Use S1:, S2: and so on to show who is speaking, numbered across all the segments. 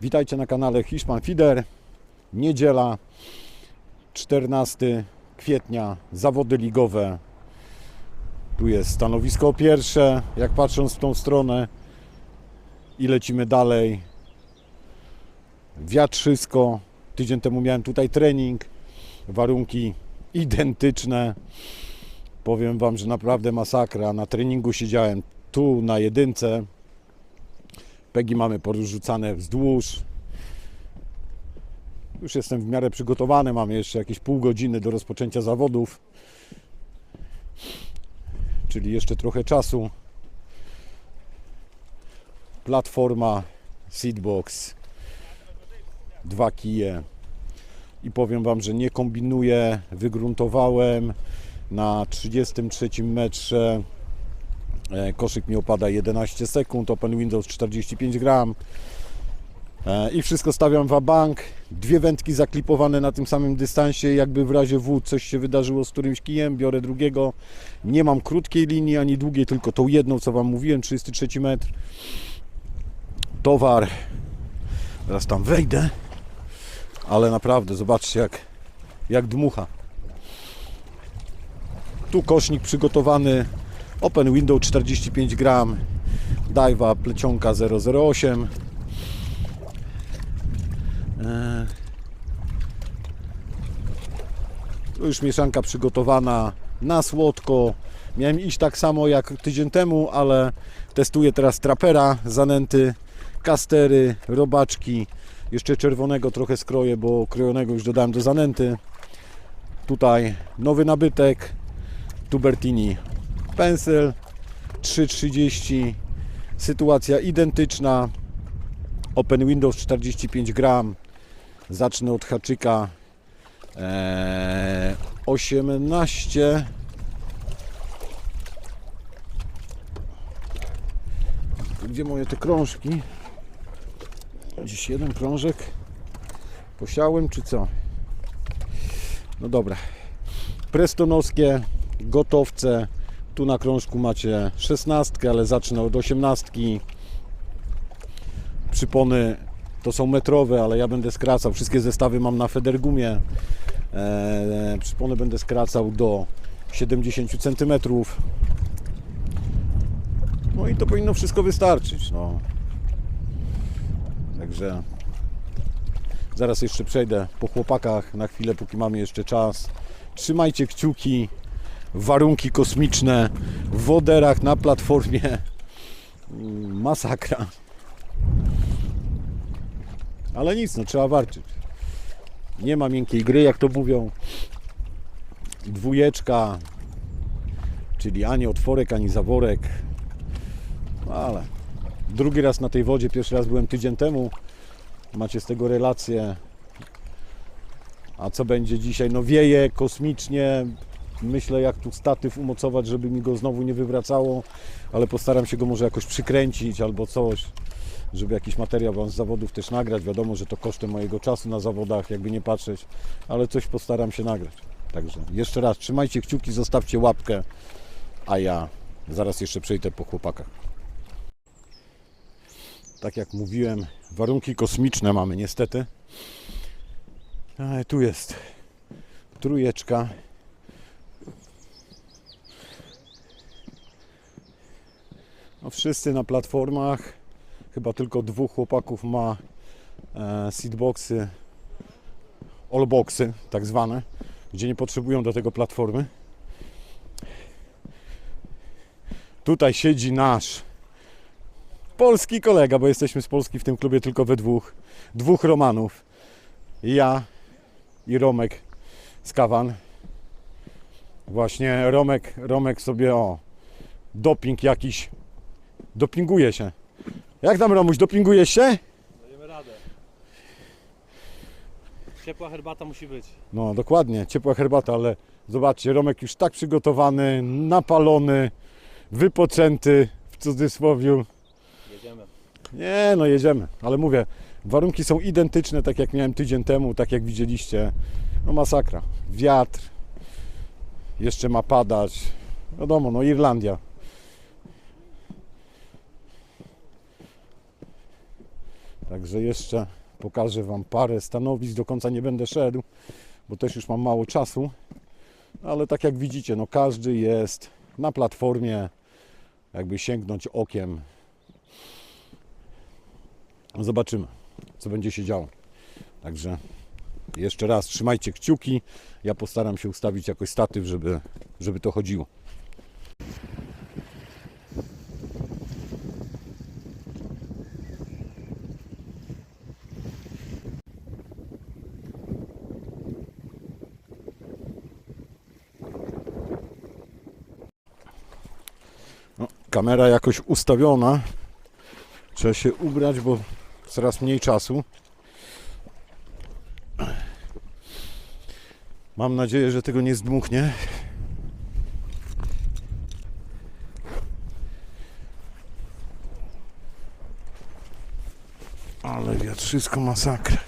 S1: Witajcie na kanale Hiszpan Fider. Niedziela, 14 kwietnia, zawody ligowe. Tu jest stanowisko pierwsze, jak patrząc w tą stronę. I lecimy dalej. Wiatrzysko. Tydzień temu miałem tutaj trening. Warunki identyczne. Powiem Wam, że naprawdę masakra. Na treningu siedziałem tu na jedynce. Pegi mamy porzucane wzdłuż. Już jestem w miarę przygotowany. Mamy jeszcze jakieś pół godziny do rozpoczęcia zawodów. Czyli jeszcze trochę czasu. Platforma, seatbox, dwa kije. I powiem Wam, że nie kombinuję. Wygruntowałem na 33 metrze. E, Koszyk mi opada 11 sekund, Open Windows 45 gram. E, I wszystko stawiam w bank. Dwie wędki zaklipowane na tym samym dystansie, jakby w razie W coś się wydarzyło z którymś kijem, biorę drugiego. Nie mam krótkiej linii ani długiej, tylko tą jedną, co Wam mówiłem, 33 metr. Towar. Teraz tam wejdę. Ale naprawdę, zobaczcie jak, jak dmucha. Tu kosznik przygotowany. Open Window 45 gram. Daiwa plecionka 008. Eee. Tu już mieszanka przygotowana na słodko. Miałem iść tak samo jak tydzień temu, ale testuję teraz trapera, zanęty, kastery, robaczki. Jeszcze czerwonego trochę skroję, bo krojonego już dodałem do zanęty. Tutaj nowy nabytek, Tubertini pensel 3,30 sytuacja identyczna. Open Windows 45 gram. Zacznę od haczyka. Eee, 18 gdzie moje te krążki? Dziś jeden krążek. Posiałem czy co? No dobra. Prestonowskie gotowce tu na krążku macie 16, ale zacznę od 18. Przypony to są metrowe, ale ja będę skracał. Wszystkie zestawy mam na Federgumie. Eee, przypony będę skracał do 70 cm. No i to powinno wszystko wystarczyć. No. Także zaraz jeszcze przejdę po chłopakach na chwilę, póki mamy jeszcze czas. Trzymajcie kciuki warunki kosmiczne w woderach na platformie. Masakra. Ale nic, no trzeba walczyć. Nie ma miękkiej gry, jak to mówią. Dwójeczka, czyli ani otworek, ani zaworek. Ale drugi raz na tej wodzie, pierwszy raz byłem tydzień temu. Macie z tego relację. A co będzie dzisiaj? No wieje kosmicznie, myślę jak tu statyw umocować, żeby mi go znowu nie wywracało, ale postaram się go może jakoś przykręcić albo coś, żeby jakiś materiał wam z zawodów też nagrać. Wiadomo, że to kosztem mojego czasu na zawodach, jakby nie patrzeć, ale coś postaram się nagrać. Także jeszcze raz trzymajcie kciuki, zostawcie łapkę, a ja zaraz jeszcze przejdę po chłopakach. Tak jak mówiłem, warunki kosmiczne mamy niestety. Ale tu jest trójeczka. No wszyscy na platformach. Chyba tylko dwóch chłopaków ma e, seatboxy, allboxy tak zwane, gdzie nie potrzebują do tego platformy. Tutaj siedzi nasz polski kolega, bo jesteśmy z Polski w tym klubie tylko we dwóch. Dwóch Romanów. Ja i Romek z Kawan. Właśnie Romek, Romek sobie o doping jakiś dopinguje się. Jak tam Romuś, dopingujesz się?
S2: Dajemy radę. Ciepła herbata musi być.
S1: No dokładnie, ciepła herbata, ale zobaczcie, Romek już tak przygotowany, napalony, wypoczęty w cudzysłowiu.
S2: Jedziemy.
S1: Nie, no jedziemy, ale mówię, warunki są identyczne, tak jak miałem tydzień temu, tak jak widzieliście. No masakra. Wiatr, jeszcze ma padać. Wiadomo, no Irlandia. Także jeszcze pokażę Wam parę stanowisk. Do końca nie będę szedł, bo też już mam mało czasu. Ale tak jak widzicie, no każdy jest na platformie, jakby sięgnąć okiem. Zobaczymy, co będzie się działo. Także jeszcze raz trzymajcie kciuki. Ja postaram się ustawić jakoś statyw, żeby, żeby to chodziło. Kamera jakoś ustawiona. Trzeba się ubrać, bo coraz mniej czasu. Mam nadzieję, że tego nie zdmuchnie. Ale wiatrzysko masakra.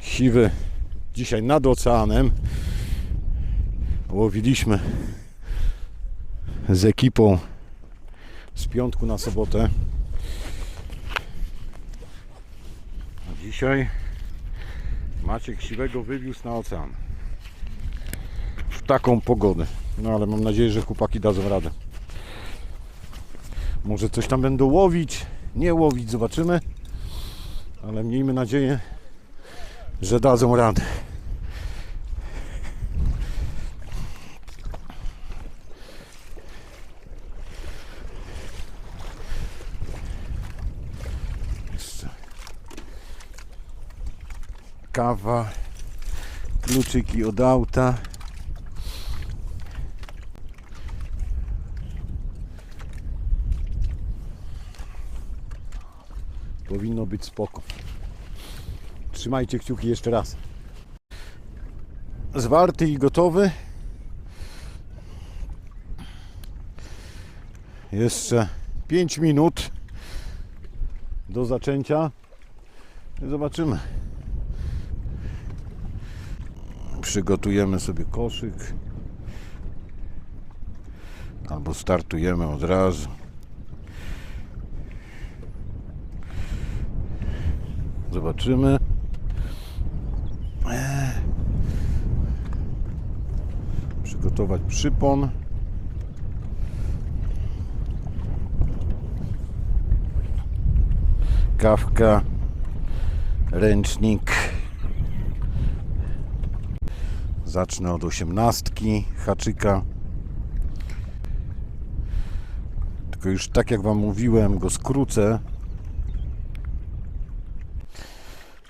S1: Siwy dzisiaj nad oceanem łowiliśmy z ekipą z piątku na sobotę. A dzisiaj Maciek Siwego wywiózł na ocean. W taką pogodę. No ale mam nadzieję, że chłopaki dadzą radę. Może coś tam będą łowić, nie łowić, zobaczymy. Ale miejmy nadzieję, że dadzą radę. Kawa, kluczyki od auta. Powinno być spoko. Trzymajcie kciuki jeszcze raz. Zwarty i gotowy. Jeszcze 5 minut do zaczęcia. Zobaczymy. Przygotujemy sobie koszyk. Albo startujemy od razu. Zobaczymy. Przygotować przypon. Kawka. Ręcznik. Zacznę od osiemnastki haczyka. Tylko już tak jak Wam mówiłem, go skrócę.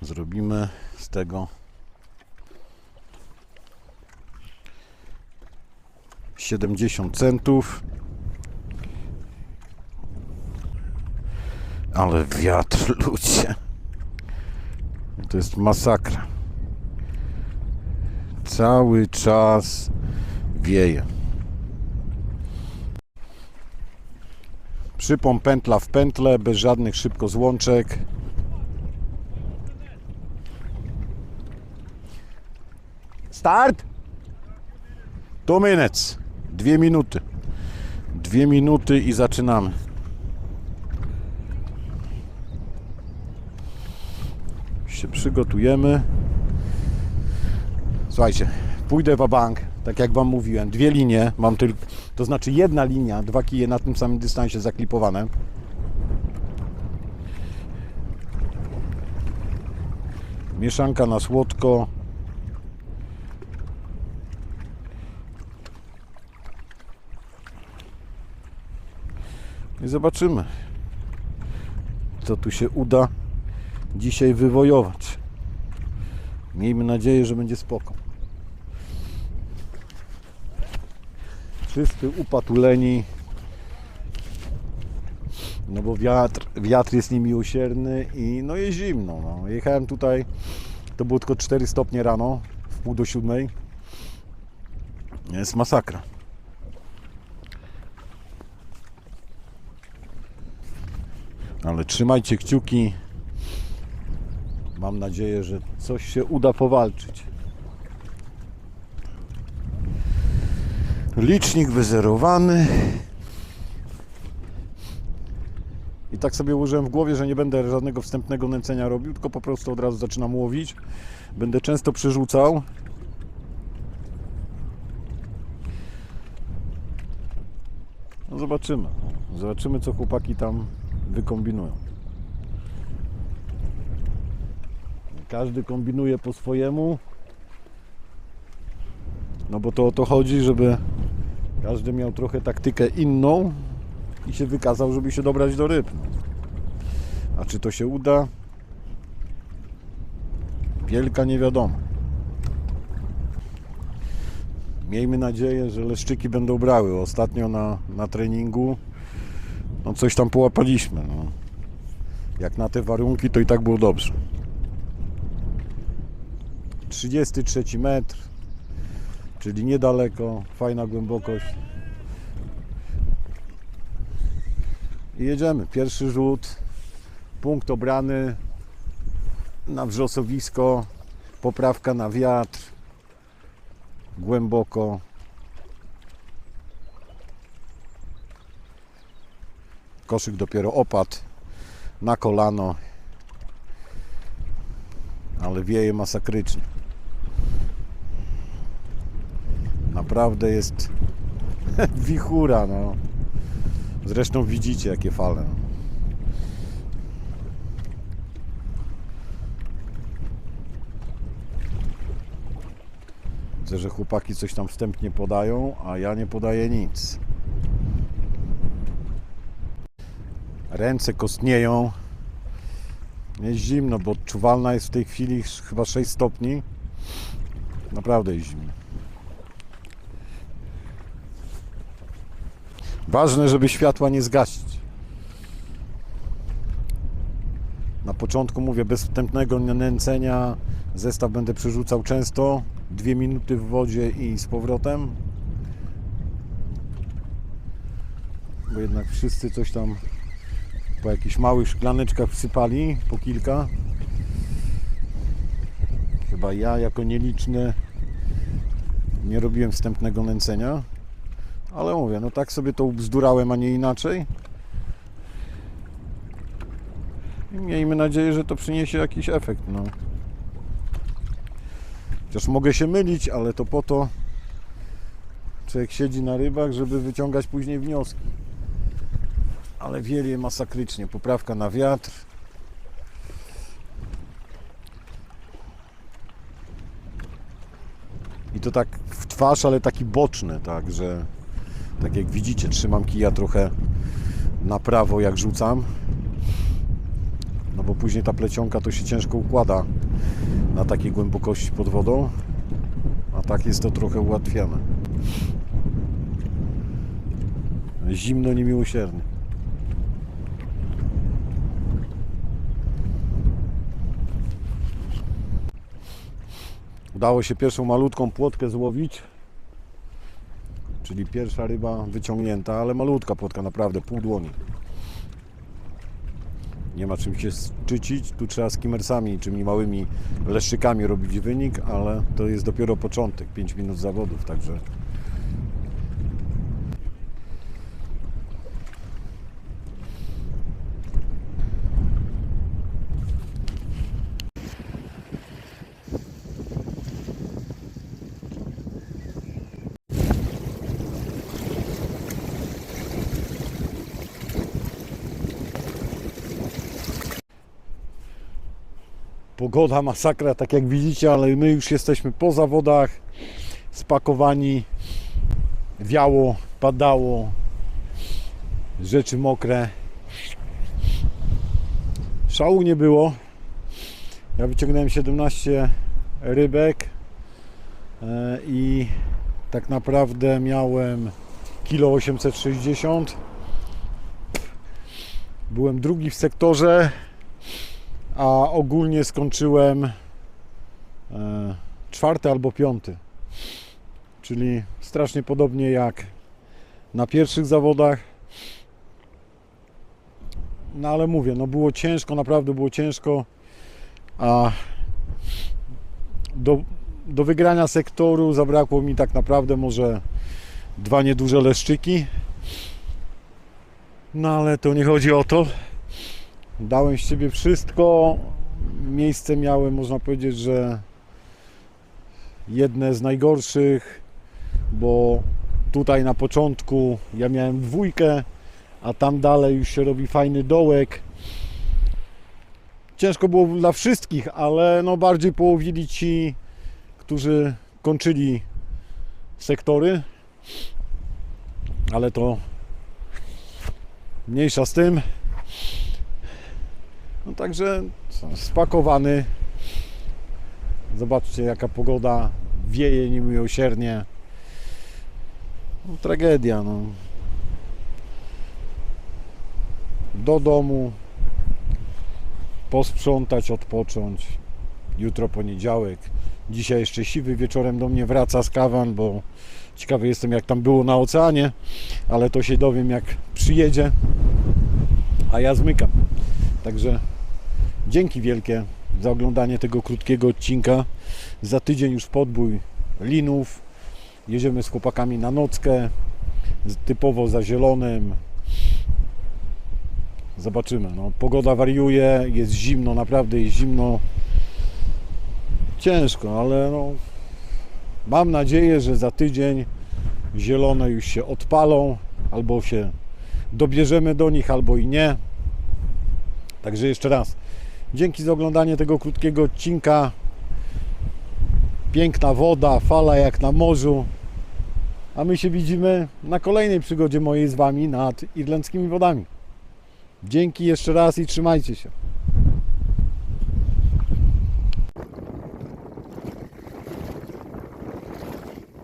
S1: Zrobimy z tego 70 centów. Ale wiatr, ludzie. To jest masakra. Cały czas wieje. Przypom pętla w pętlę, bez żadnych szybko złączek. Start! Two minutes. Dwie minuty. Dwie minuty i zaczynamy. Się przygotujemy. Słuchajcie, pójdę w bank, tak jak Wam mówiłem. Dwie linie, mam tylko, to znaczy jedna linia, dwa kije na tym samym dystansie zaklipowane. Mieszanka na słodko. I zobaczymy, co tu się uda dzisiaj wywojować. Miejmy nadzieję, że będzie spoko. Wszyscy upatuleni. No bo wiatr, wiatr jest niemiłosierny i no jest zimno. No. Jechałem tutaj, to było tylko 4 stopnie rano, w pół do siódmej. Jest masakra. Ale trzymajcie kciuki. Mam nadzieję, że coś się uda powalczyć. Licznik wyzerowany. I tak sobie ułożyłem w głowie, że nie będę żadnego wstępnego nęcenia robił, tylko po prostu od razu zaczynam łowić. Będę często przerzucał. No zobaczymy. Zobaczymy, co chłopaki tam wykombinują. Każdy kombinuje po swojemu. No bo to o to chodzi, żeby każdy miał trochę taktykę inną i się wykazał, żeby się dobrać do ryb. A czy to się uda? Wielka niewiadoma. Miejmy nadzieję, że leszczyki będą brały. Ostatnio na, na treningu no coś tam połapaliśmy. No. Jak na te warunki, to i tak było dobrze. 33 metr, czyli niedaleko, fajna głębokość. I jedziemy. Pierwszy rzut, punkt obrany na wrzosowisko, poprawka na wiatr, głęboko. Koszyk dopiero opadł na kolano, ale wieje masakrycznie. Naprawdę jest wichura, no. Zresztą widzicie jakie fale. Widzę, że chłopaki coś tam wstępnie podają, a ja nie podaję nic. Ręce kostnieją. Jest zimno, bo odczuwalna jest w tej chwili chyba 6 stopni. Naprawdę jest zimno. Ważne, żeby światła nie zgasić. Na początku mówię, bez wstępnego nęcenia zestaw będę przerzucał często. Dwie minuty w wodzie i z powrotem. Bo jednak wszyscy coś tam po jakichś małych szklaneczkach wsypali, po kilka. Chyba ja jako nieliczny nie robiłem wstępnego nęcenia. Ale mówię, no tak sobie to ubzdurałem, a nie inaczej. I miejmy nadzieję, że to przyniesie jakiś efekt. No. Chociaż mogę się mylić, ale to po to człowiek siedzi na rybach, żeby wyciągać później wnioski. Ale wieje masakrycznie. Poprawka na wiatr. I to tak w twarz, ale taki boczny, tak, że tak jak widzicie, trzymam kija trochę na prawo jak rzucam. No bo później ta plecionka to się ciężko układa na takiej głębokości pod wodą. A tak jest to trochę ułatwiane. Zimno niemiłosiernie. Udało się pierwszą malutką płotkę złowić. Czyli pierwsza ryba wyciągnięta, ale malutka płotka, naprawdę pół dłoni. Nie ma czym się szczycić. Tu trzeba z kimersami, czymi małymi leszczykami robić wynik, ale to jest dopiero początek, 5 minut zawodów, także pogoda, masakra, tak jak widzicie, ale my już jesteśmy po zawodach, spakowani, wiało, padało, rzeczy mokre. Szału nie było. Ja wyciągnąłem 17 rybek e, i tak naprawdę miałem kilo 860. Byłem drugi w sektorze a ogólnie skończyłem e, czwarty albo piąty. Czyli strasznie podobnie jak na pierwszych zawodach. No ale mówię, no było ciężko, naprawdę było ciężko. A do, do wygrania sektoru zabrakło mi tak naprawdę może dwa nieduże leszczyki. No ale to nie chodzi o to. Dałem z siebie wszystko. Miejsce miałem, można powiedzieć, że jedne z najgorszych, bo tutaj na początku ja miałem dwójkę, a tam dalej już się robi fajny dołek. Ciężko było dla wszystkich, ale no bardziej połowili ci, którzy kończyli sektory. Ale to mniejsza z tym. No także spakowany. Zobaczcie jaka pogoda wieje niemiłosiernie. No, tragedia no. Do domu posprzątać, odpocząć. Jutro poniedziałek. Dzisiaj jeszcze siwy wieczorem do mnie wraca z kawan, bo ciekawy jestem jak tam było na oceanie, ale to się dowiem jak przyjedzie, a ja zmykam. Także dzięki wielkie za oglądanie tego krótkiego odcinka. Za tydzień już podbój linów. Jedziemy z chłopakami na nockę, typowo za zielonym. Zobaczymy. No, pogoda wariuje, jest zimno, naprawdę jest zimno. Ciężko, ale no, mam nadzieję, że za tydzień zielone już się odpalą, albo się dobierzemy do nich, albo i nie. Także jeszcze raz, dzięki za oglądanie tego krótkiego odcinka. Piękna woda, fala jak na morzu. A my się widzimy na kolejnej przygodzie mojej z Wami nad irlandzkimi wodami. Dzięki jeszcze raz i trzymajcie się.